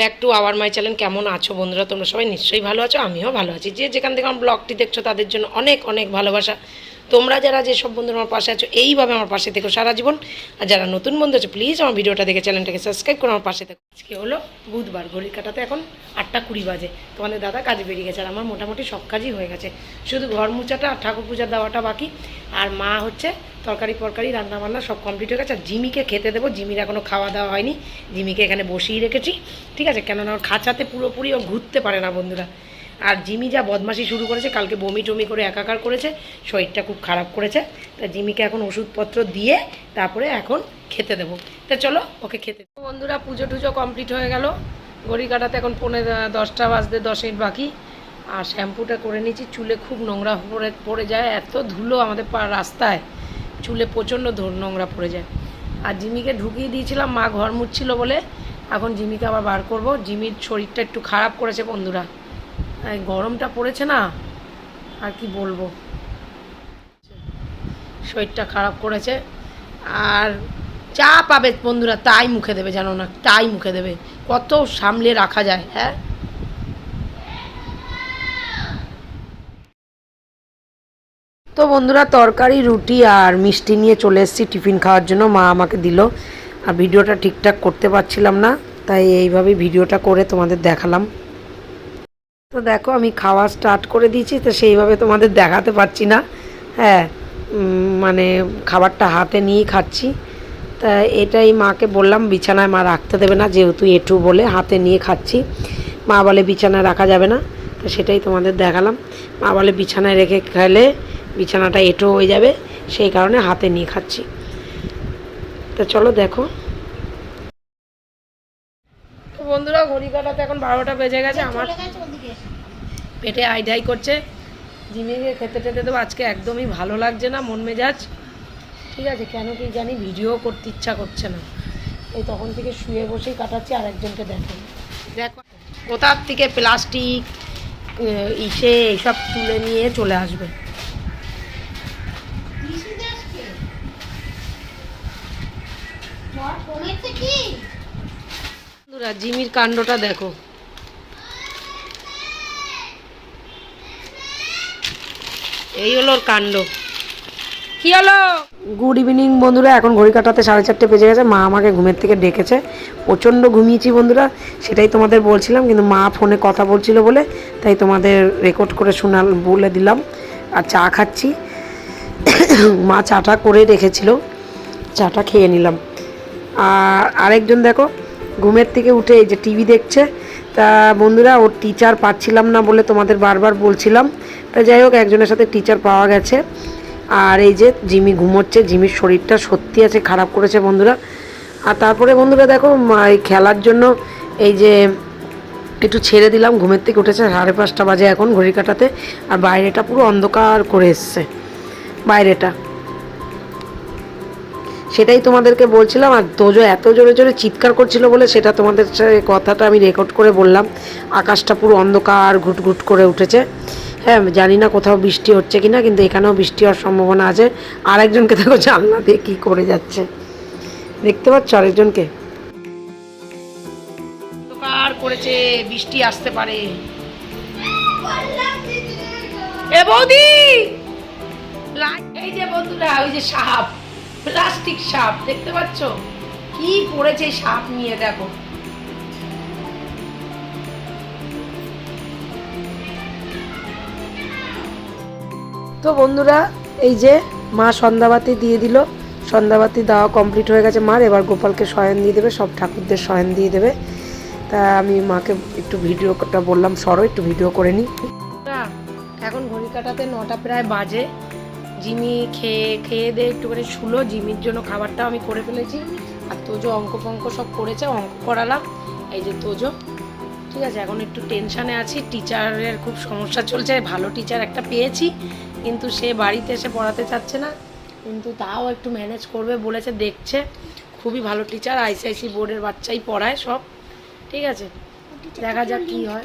Back to our my channel কেমন আছো বন্ধুরা? তোমরা সবাই নিশ্চয়ই ভালো আছো, আমিও ভালো আছি। যে যেখান থেকে আমার ব্লগটি দেখছ, তাদের জন্য অনেক অনেক ভালোবাসা। তোমরা যারা যেসব বন্ধুরা আমার পাশে আছো, এইভাবে আমার পাশে থেকো সারা জীবন। আর যারা নতুন বন্ধু আছো প্লিজ আমার ভিডিওটা দেখে চ্যানেলটাকে সাবস্ক্রাইব করে আমার পাশে থেকো। আজকে হলো বুধবার, ঘড়ির কাটাতে এখন আটটা কুড়ি বাজে। তোমাদের দাদা কাজে বেরিয়ে গেছে আর আমার মোটামুটি সব কাজই হয়ে গেছে। শুধু ঘর মুছাটা আর ঠাকুর পূজা দেওয়াটা বাকি। আর মা হচ্ছে তরকারি ফরকারি, রান্না বান্না সব কমপ্লিট হয়ে গেছে। আর জিমিকে খেতে দেবো, জিমির এখনও খাওয়া দাওয়া হয়নি। জিমিকে এখানে বসিয়ে রেখেছি। ঠিক আছে? কেননা ওর খাঁচাতে পুরোপুরি ও ঘুরতে পারে না বন্ধুরা। আর জিমি যা বদমাশি শুরু করেছে, কালকে বমি টমি করে একাকার করেছে, শরীরটা খুব খারাপ করেছে। তা জিমিকে এখন ওষুধপত্র দিয়ে তারপরে এখন খেতে দেবো। তা চলো ওকে খেতে। বন্ধুরা, পুজো টুজো কমপ্লিট হয়ে গেল। ঘড়ি কাটাতে এখন পনেরো দশটা বাজতে দশ মিনিট বাকি। আর শ্যাম্পুটা করে নিয়েছি। চুলে খুব নোংরা পড়ে পড়ে যায়। এত ধুলো আমাদের রাস্তায়। চুলে প্রচণ্ড নোংরা পড়ে যায়। আর জিমিকে ঢুকিয়ে দিয়েছিলাম। মা ঘর মুছছিল বলে। এখন জিমিকে আবার বার করব। জিমির শরীরটা একটু খারাপ করেছে বন্ধুরা। গরমটা পড়েছে না, আর কি বলব? শরীরটা খারাপ করেছে, আর যা পাবে বন্ধুরা, তাই মুখে দেবে, জানো না, তাই মুখে দেবে। কত সামলে রাখা যায় হ্যাঁ? তো বন্ধুরা, তরকারি, রুটি আর মিষ্টি নিয়ে চলে এসেছি টিফিন খাওয়ার জন্য। মা আমাকে দিল, আর ভিডিওটা ঠিকঠাক করতে পারছিলাম না, তাই এইভাবেই ভিডিওটা করে তোমাদের দেখালাম। তো দেখো, আমি খাওয়া স্টার্ট করে দিয়েছি, তো সেইভাবে তোমাদের দেখাতে পারছি না। হ্যাঁ মানে খাবারটা হাতে নিয়েই খাচ্ছি। তা এটাই মাকে বললাম, বিছানায় মা রাখতে দেবে না, যেহেতু এটু বলে হাতে নিয়ে খাচ্ছি। মা বলে বিছানায় রাখা যাবে না, তো সেটাই তোমাদের দেখালাম। মা বলে বিছানায় রেখে খেলে বিছানাটা এঁটো হয়ে যাবে, সেই কারণে হাতে নিয়ে খাচ্ছি। তো চলো দেখো। বন্ধুরা, ঘড়ি কাটাতে এখন বারোটা বেজে গেছে, আমার পেটে আইডাই করছে। জিমিকে খেতে টেতে তো আজকে একদমই ভালো লাগছে না, মন মেজাজ। ঠিক আছে, কেন কি জানি ভিডিও করতে ইচ্ছা করছে না। এই তখন থেকে শুয়ে বসেই কাটাচ্ছি, আর একজনকে দেখেন দেখো, কোথার থেকে প্লাস্টিক ইসে, এইসব তুলে নিয়ে চলে আসবে। জিমির কাণ্ডটা দেখো। এই হলো ওর কাণ্ড। কি হলো? গুড ইভিনিং বন্ধুরা। এখন ঘড়ি কাটাতে সাড়ে চারটে বেজে গেছে। মা আমাকে ঘুমের থেকে ডেকেছে। প্রচণ্ড ঘুমিয়েছি, বন্ধুরা। সেটাই তোমাদের বলছিলাম, কিন্তু মা ফোনে কথা বলছিল বলে, তাই তোমাদের রেকর্ড করে শোনাল বলে দিলাম। আর চা খাচ্ছি। মা চাটা করে রেখেছিল। চাটা খেয়ে নিলাম। আর আরেকজন দেখো, ঘুমের থেকে উঠে এই যে টিভি দেখছে তা বন্ধুরা, ওর টিচার পাচ্ছিলাম না বলে তোমাদের বারবার বলছিলাম। তা যাই হোক, একজনের সাথে টিচার পাওয়া গেছে। আর এই যে জিমি ঘুমোচ্ছে, জিমির শরীরটা সত্যি আছে, খারাপ করেছে বন্ধুরা। আর তারপরে বন্ধুরা দেখো এই খেলার জন্য এই যে একটু ছেড়ে দিলাম, ঘুমের থেকে উঠেছে সাড়ে পাঁচটা বাজে এখন ঘড়ি কাটাতে। আর বাইরেটা পুরো অন্ধকার করে এসছে, বাইরেটা। সেটাই তোমাদেরকে বলছিলাম আর তোজো এত জোরে জোরে চিৎকার করছিল বলে সেটা তোমাদের কথাটা আমি রেকর্ড করে বললাম। আকাশটা পুরো অন্ধকার ঘুটঘুট করে উঠেছে। হ্যাঁ জানি না কোথাও বৃষ্টি হচ্ছে কি না কিন্তু এখানেও বৃষ্টি হওয়ার সম্ভাবনা আছে। আরেকজনকে দেখো জানলা দিয়ে কী করে যাচ্ছে। দেখতে পাচ্ছ আরেকজনকে? অন্ধকার করেছে বৃষ্টি আসতে পারে। এ বৌদি! এই যে বন্ধুরা ওই যে সাপ। প্লাস্টিক সাপ দেখতে পাচ্ছ? কি পড়েছে সাপ নিয়ে দেখো। তো বন্ধুরা এই যে মা সন্ধ্যাবাতি দিয়ে দিল। সন্ধ্যাবাতি দেওয়া কমপ্লিট হয়ে গেছে মার। এবার গোপালকে শয়ন দিয়ে দেবে সব ঠাকুরদের শয়ন দিয়ে দেবে। তা আমি মাকে একটু ভিডিওটা বললাম সরো একটু ভিডিও করে নিই এখন ঘড়ি কাটাতে নটা প্রায় বাজে। জিমি খেয়ে খেয়ে দিয়ে একটুখানি শুলো। জিমির জন্য খাবারটাও আমি করে ফেলেছি। আর তোজো অঙ্ক ফঙ্ক সব করেছে অঙ্ক করালাম। এই যে তোজো। ঠিক আছে এখন একটু টেনশানে আছি। টিচারের খুব সমস্যা চলছে ভালো টিচার একটা পেয়েছি কিন্তু সে বাড়িতে এসে পড়াতে চাচ্ছে না। কিন্তু তাও একটু ম্যানেজ করবে বলেছে দেখছে। খুবই ভালো টিচার আইসিআইসি বোর্ডের বাচ্চাই পড়ায় সব। ঠিক আছে দেখা যাক কী হয়।